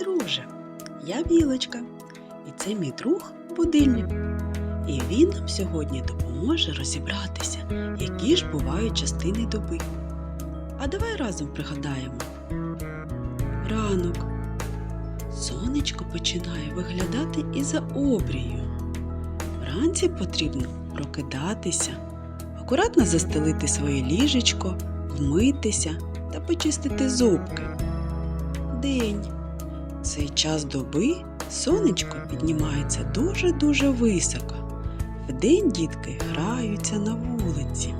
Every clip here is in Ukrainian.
і друже. Я білочка, і це мій друг будильник. І він нам сьогодні допоможе розібратися, які ж бувають частини доби. А давай разом пригадаємо. Ранок. Сонечко починає виглядати із-за обрію. Вранці потрібно прокидатися, акуратно застелити своє ліжечко, вмитися та почистити зубки. День. Цей час доби сонечко піднімається дуже-дуже високо. Вдень дітки граються на вулиці.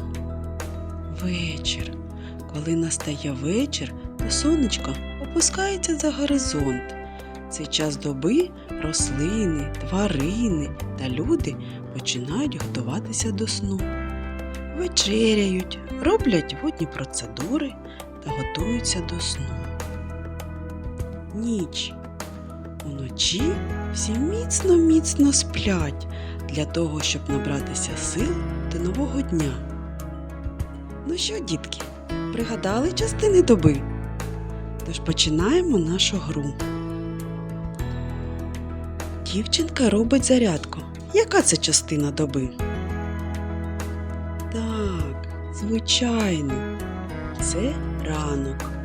Вечір. Коли настає вечір, то сонечко опускається за горизонт. Цей час доби рослини, тварини та люди починають готуватися до сну. Вечеряють, роблять водні процедури та готуються до сну. Ніч. Уночі всі міцно-міцно сплять для того, щоб набратися сил до нового дня. Ну що, дітки, пригадали частини доби? Тож починаємо нашу гру. Дівчинка робить зарядку. Яка це частина доби? Так, звичайно, це ранок.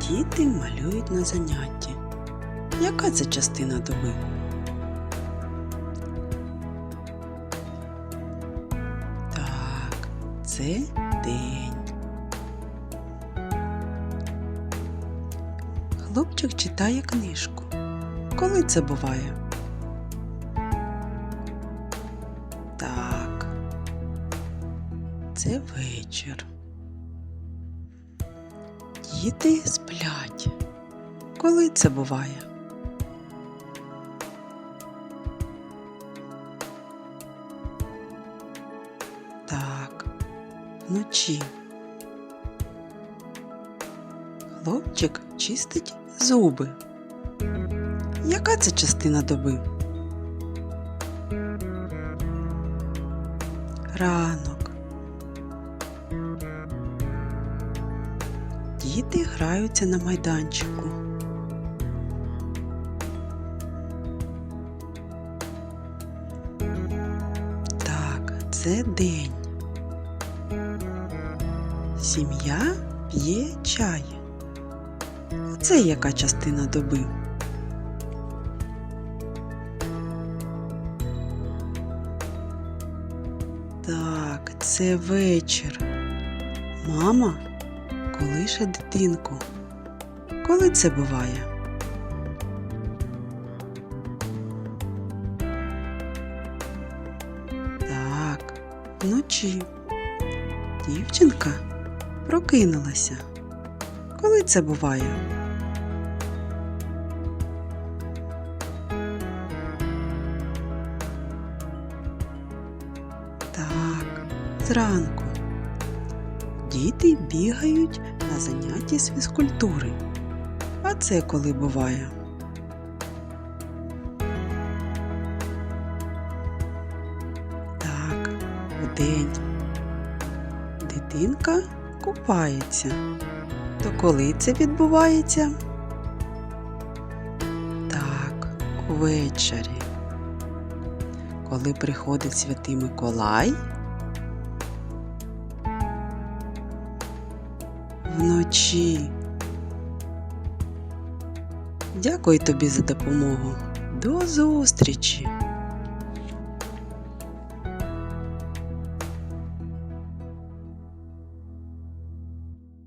Діти малюють на занятті. Яка це частина доби? Так, це день. Хлопчик читає книжку. Коли це буває? Так. Це вечір. Діти сплять. Коли це буває? Так, вночі. Хлопчик чистить зуби. Яка це частина доби? Ранок. Діти граються на майданчику. Так, це день. Сім'я п'є чай. Це яка частина доби? Так, це вечір. Мама колише дитинку. Коли це буває? Так, вночі. Дівчинка прокинулася. Коли це буває? Так, зранку. Діти бігають на занятті з фізкультури. А це коли буває? Так, вдень. Дитинка купається. То коли це відбувається? Так, увечері. Коли приходить святий Миколай. Вночі. Дякую тобі за допомогу. До зустрічі!